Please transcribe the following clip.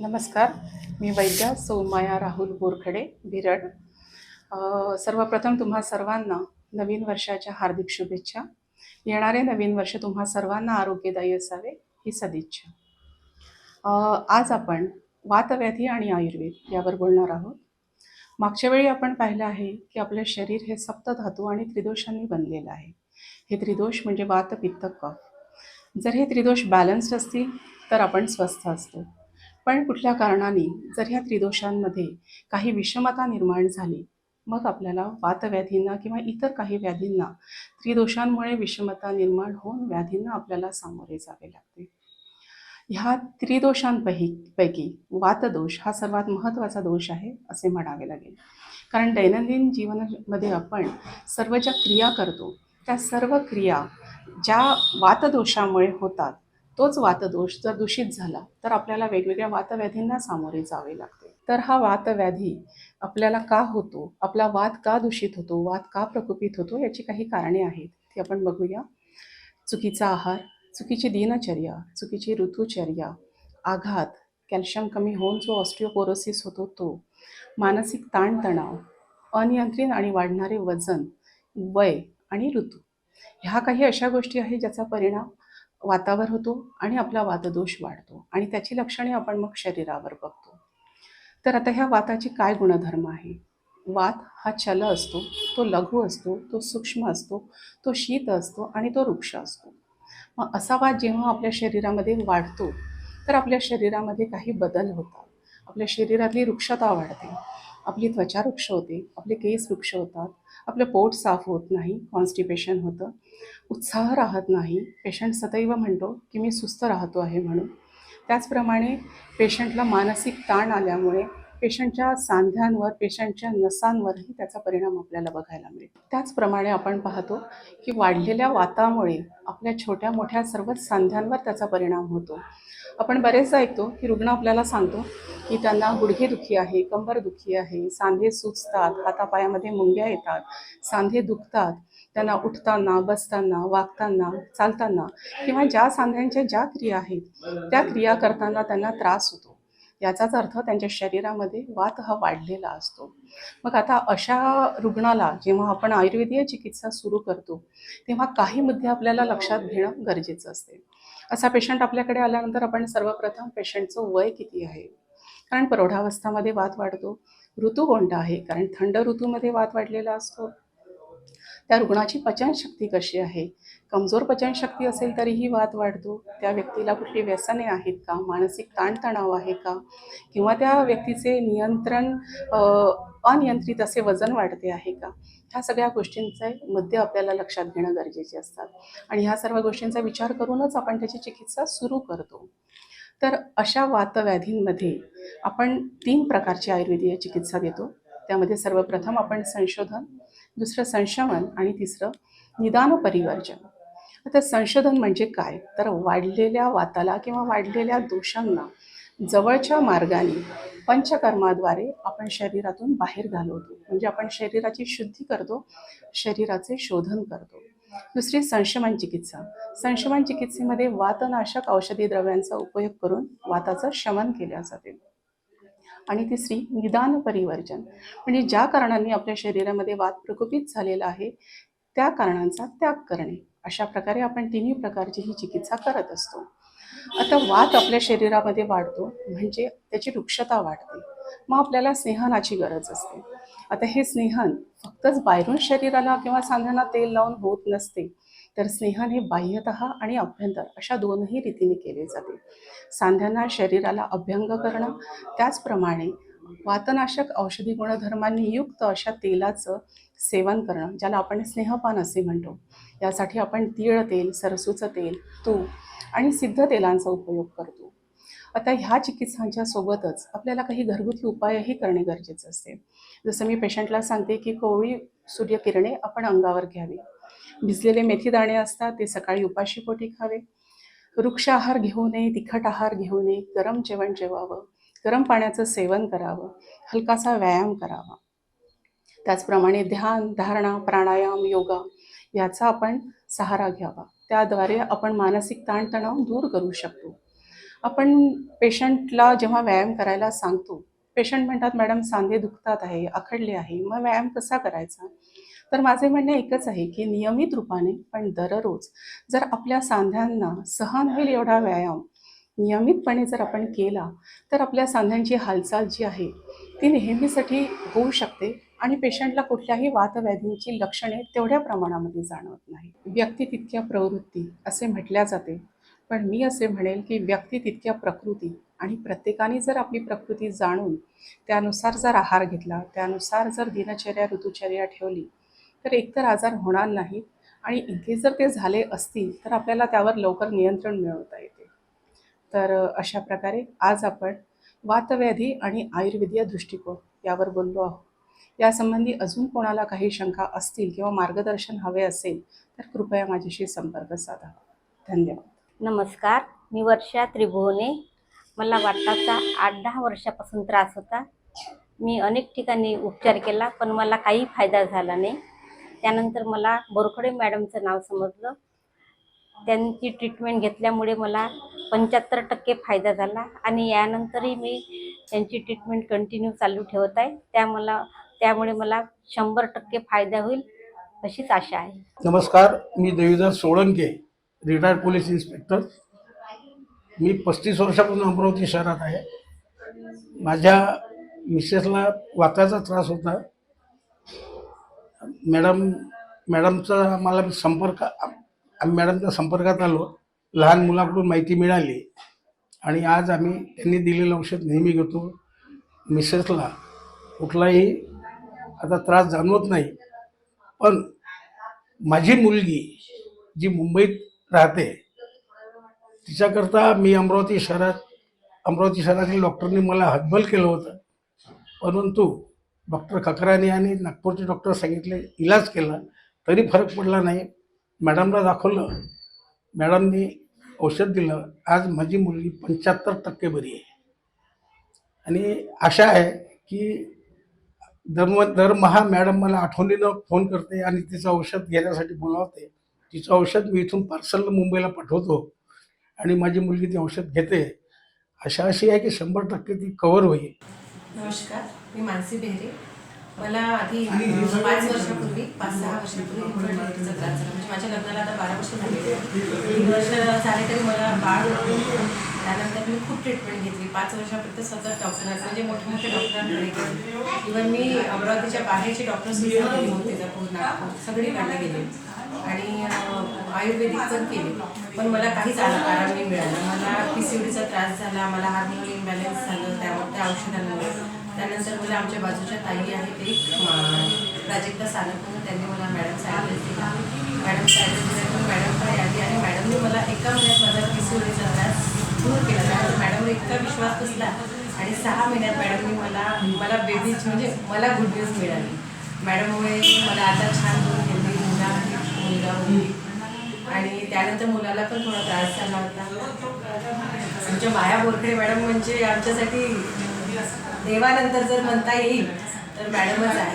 नमस्कार. मी वैद्य सौमाया राहुल बोरखडे बिरड. सर्वप्रथम तुम्हा सर्वांना नवीन वर्षाच्या हार्दिक शुभेच्छा. येणारे नवीन वर्ष तुम्हा सर्वांना आरोग्यदायी असावे ही सदिच्छा. आज आपण वातव्याधी आणि आयुर्वेद यावर बोलणार आहोत. मागच्या वेळी आपण पाहिलं आहे की आपलं शरीर हे सप्तधातू आणि त्रिदोषांनी बनलेलं आहे. हे त्रिदोष म्हणजे वात पित्त कफ. जर हे त्रिदोष बॅलन्स्ड असतील तर आपण स्वस्थ असतो. पण कुठल्या कारणाने जर ह्या त्रिदोषांमध्ये काही विषमता निर्माण झाली मग आपल्याला वातव्याधींना किंवा इतर काही व्याधींना त्रिदोषांमुळे विषमता निर्माण होऊन व्याधींना आपल्याला सामोरे जावे लागते. ह्या त्रिदोषांपैकी पैकी वातदोष हा सर्वात महत्त्वाचा दोष आहे असे म्हणावे लागेल. कारण दैनंदिन जीवनामध्ये आपण सर्व ज्या क्रिया करतो त्या सर्व क्रिया ज्या वातदोषामुळे होतात तोच वातदोष जर दूषित झाला तर आपल्याला वेगवेगळ्या वातव्याधींना सामोरे जावे लागते. तर हा वातव्याधी आपल्याला का होतो? आपला वात का दूषित होतो? वात का प्रकोपित होतो? याची काही कारणे आहेत. ती आपण बघूया. चुकीचा आहार चुकीची दिनचर्या चुकीची ऋतुचर्या आघात कॅल्शियम कमी होऊन जो ऑस्टिओपोरोसिस होतो तो मानसिक ताणतणाव अनियंत्रित आणि वाढणारे वजन वय आणि ऋतू. ह्या काही अशा गोष्टी आहेत ज्याचा परिणाम वातावर होतो आणि आपला वातदोष वाढतो आणि त्याची लक्षणे आपण मग शरीरावर बघतो. तर आता ह्या वाताची काय गुणधर्म आहे? वात हा चल असतो तो लघु असतो तो सूक्ष्म असतो तो शीत असतो आणि तो वृक्ष असतो. मग असा वात जेव्हा आपल्या शरीरामध्ये वाढतो तर आपल्या शरीरामध्ये काही बदल होतात. आपल्या शरीरातली वृक्षता वाढते आपली त्वचा वृक्ष होते आपले केस वृक्ष होतात आपलं पोट साफ होत नाही कॉन्स्टिपेशन होतं. उत्साह राहत नाही. पेशंट सदैव म्हणतो की मी सुस्त राहतो आहे म्हणून. त्याचप्रमाणे पेशंटला मानसिक ताण आल्यामुळे पेशंटच्या सांध्यांवर पेशंटच्या नसांवरही त्याचा परिणाम आपल्याला बघायला मिळतो त्याचप्रमाणे आपण पाहतो की वाढलेल्या वातामुळे आपल्या छोट्या मोठ्या सर्वच सांध्यांवर त्याचा परिणाम होतो. आपण बरेचदा ऐकतो की रुग्ण आपल्याला सांगतो की त्यांना गुडघेदुखी आहे कंबर दुखी आहे सांधे सुचतात हातापायामध्ये मुंग्या येतात सांधे दुखतात. त्यांना उठताना बसताना वागताना चालताना किंवा ज्या सांध्यांच्या ज्या क्रिया आहेत त्या क्रिया करताना त्यांना त्रास होतो. याचाच अर्थ त्यांच्या शरीरामध्ये वात हा वाढलेला असतो. मग आता अशा रुग्णाला जेव्हा आपण आयुर्वेदीय चिकित्सा सुरू करतो तेव्हा काही मुद्दे आपल्याला लक्षात घेणं गरजेचं असते. असा पेशंट आपल्याकडे आल्यानंतर आपण सर्वप्रथम पेशंटचं वय किती आहे? कारण प्रौढावस्थामध्ये वात वाढतो ऋतू कोणता आहे? कारण थंड ऋतूमध्ये वात वाढलेला असतो. त्या रुग्णाची पचनशक्ती कशी आहे? कमजोर पचनशक्ती असेल तरीही वाद वाढतो. त्या व्यक्तीला कुठली व्यसने आहेत का? मानसिक ताणतणाव आहे का? किंवा त्या व्यक्तीचे नियंत्रण अनियंत्रित असे वजन वाढते आहे का? ह्या सगळ्या गोष्टींचे मुद्दे आपल्याला लक्षात घेणं गरजेचे असतात. आणि ह्या सर्व गोष्टींचा विचार करूनच आपण त्याची चिकित्सा सुरू करतो. तर अशा वातव्याधींमध्ये आपण तीन प्रकारची आयुर्वेदीय चिकित्सा देतो. त्यामध्ये सर्वप्रथम आपण संशोधन दुसरं संशमन आणि तिसरं निदान परिवर्जन. आता संशोधन म्हणजे काय? तर वाढलेल्या वाताला किंवा वाढलेल्या दोषांना जवळच्या मार्गाने पंचकर्माद्वारे आपण शरीरातून बाहेर घालवतो. म्हणजे आपण शरीराची शुद्धी करतो शरीराचे शोधन करतो. दुसरी संशमन चिकित्सा. संशमन चिकित्सेमध्ये वातनाशक औषधी द्रव्यांचा उपयोग करून वाताचं शमन केले जाते. आणि तिसरी निदान परिवर्जन. म्हणजे ज्या कारणांनी आपल्या शरीरामध्ये वाद प्रकोपित झालेला आहे त्या कारणांचा त्याग करणे. अशा प्रकारे आपण तिन्ही प्रकारची ही चिकित्सा करत असतो. आता वात आपल्या शरीरामध्ये वाढतो म्हणजे त्याची वृक्षता वाढते. मग आपल्याला स्नेहनाची गरज असते. आता हे स्नेहन फक्तच बाहेरून शरीराला किंवा सांध्यांना तेल लावून होत नसते. तर स्नेहन हे बाह्यत आणि अभ्यंतर अशा दोनही रीतीने केले जाते. सांध्यांना शरीराला अभ्यंग करणं त्याचप्रमाणे वातनाशक औषधी गुणधर्मांनी युक्त अशा तेलाचं सेवन करणं ज्याला आपण स्नेहपान असे म्हणतो. यासाठी आपण तीळ तेल सरसूचं तेल तूप आणि सिद्ध तेलांचा उपयोग करतो. आता ह्या चिकित्सांच्या सोबतच आपल्याला काही घरगुती उपायही करणे गरजेचं असते. जसं मी पेशंटला सांगते की कोवळी सूर्यकिरणे आपण अंगावर घ्यावी. भिजलेले मेथीदाणे असतात ते सकाळी उपाशीपोटी खावे. वृक्ष आहार घेऊ नये तिखट आहार घेऊ नये गरम जेवण जेवावं गरम पाण्याचं सेवन करावं हलकासा व्यायाम करावा. त्याचप्रमाणे ध्यान धारणा प्राणायाम योगा याचा आपण सहारा घ्यावा. त्याद्वारे आपण मानसिक ताणतणाव दूर करू शकतो. आपण पेशंटला जेव्हा व्यायाम करायला सांगतो पेशंट म्हणतात मॅडम सांधे दुखतात आहे आखडले आहे मग व्यायाम कसा करायचा? तर माझे म्हणणे एकच आहे की नियमित रूपाने पण दररोज जर आपल्या सांध्यांना सहन होईल एवढा व्यायाम नियमितपणे जर आपण केला तर आपल्या सांध्यांची हालचाल जी आहे ती नेहमीसाठी होऊ शकते आणि पेशंटला कुठल्याही वातव्याधींची लक्षणे तेवढ्या प्रमाणामध्ये जाणवत नाही व्यक्ती तितक्या प्रवृत्ती असे म्हटल्या जाते. पण मी असे म्हणेल की व्यक्ती तितक्या प्रकृती आणि प्रत्येकाने जर आपली प्रकृती जाणून त्यानुसार जर आहार घेतला त्यानुसार जर दिनचर्या ऋतुचर्या ठेवली तर एकतर आजार होणार नाही आणि इथे जर ते झाले असतील तर आपल्याला त्यावर लवकर नियंत्रण मिळवता येते. तर अशा प्रकारे आज आपण वातव्याधी आणि आयुर्वेदीय दृष्टिकोन यावर बोललो आहोत. यासंबंधी अजून कोणाला काही शंका असतील किंवा मार्गदर्शन हवे असेल तर कृपया माझ्याशी संपर्क साधा. धन्यवाद. नमस्कार. मी वर्षा त्रिभुवने. मला वाताचा आठ दहा वर्षापासून त्रास होता. मी अनेक ठिकाणी उपचार केला पण मला काही फायदा झाला नाही. त्यानंतर मला बोरखडे मॅडमचं नाव समजलं. त्यांची ट्रीटमेंट घेतल्यामुळे मला पंच्याहत्तर टक्के फायदा झाला आणि यानंतरही मी त्यांची ट्रीटमेंट कंटिन्यू चालू ठेवत आहे. त्या मला त्यामुळे मला शंभर टक्के फायदा होईल अशीच आशा आहे. नमस्कार मी Devidhar Solanke retired police inspector. मी पस्तीस वर्षापासून अमरावती शहरात आहे. माझ्या मिसेसला वाताचा त्रास होता. मॅडम मॅडमचा मला संपर्क आम्ही मॅडमच्या संपर्कात आलो. लहान मुलाकडून माहिती मिळाली. आणि आज आम्ही त्यांनी दिलेलं औषध नेहमी घेतो. मिसेसला कुठलाही आता त्रास जाणवत नाही. पण माझी मुलगी जी मुंबईत राहते तिच्याकरता मी अमरावती शहरात अमरावती शहरातील डॉक्टरनी मला हतबल केलं होतं. परंतु डॉक्टर खकराने आणि नागपूरचे डॉक्टर सांगितले इलाज केला तरी फरक पडला नाही. मॅडमला दाखवलं मॅडमनी औषध दिलं आज माझी मुलगी पंच्याहत्तर टक्के बरी आहे. आणि आशा आहे की दरम दरमहा मॅडम मला आठवणीनं फोन करते आणि तिचं औषध घेण्यासाठी बोलावते. तिचं औषध मी इथून पार्सल मुंबईला पाठवतो आणि माझी मुलगी ती औषध घेते. आशा अशी आहे की शंभर टक्के ती कवर होईल. नमस्कार मी मानसी बेहरे. मला आधी पाच वर्षापूर्वी पाच सहा वर्षापूर्वी इन्फर्टिलिटीचा त्रास झाला. म्हणजे माझ्या लग्नाला आता बारा वर्ष. तीन वर्ष झाले तरी मला बाळ. त्यानंतर मी खूप ट्रीटमेंट घेतली. पाच वर्षापर्यंत सतत डॉक्टरांकडे म्हणजे मोठ्या मोठ्या डॉक्टरांकडे गेले. इवन मी अमरावतीच्या बाहेरचे डॉक्टर सुद्धा गेले होते तुळजापूर नागपूर सगळीकडे गेले. आणि आयुर्वेदिक पण केले. पण मला काहीच आराम नाही मिळाला. मला पी सी चा त्रास झाला मला हार्मोन इम्बॅलन्स झालं त्यामुळे त्या औषधांमुळे. त्यानंतर मला आमच्या बाजूच्या ताई आहेत एक प्राजक्ता सानप त्यांनी मला मॅडमचा सांगितले दिला. मॅडमचा ॲड्रेस दिल्यानंतर मॅडमकडे आली आणि मॅडमने मला एका महिन्यात माझा पी सी त्रास दूर केला. त्यामुळे मॅडमवर इतका विश्वास बसला. आणि सहा महिन्यात मॅडमने मला मला बेबीच म्हणजे मला गुड न्यूज मिळाली. मॅडममुळे मला आता छान दोन हेल्दी मुलं आहेत मुलगा मुलगी आणि त्यानंतर मुलाला पण थोडा त्रास झाला होता. आमच्या माया बोरखडे मॅडम म्हणजे आमच्यासाठी देवानंतर जर म्हणता येईल तर मॅडमच आहे.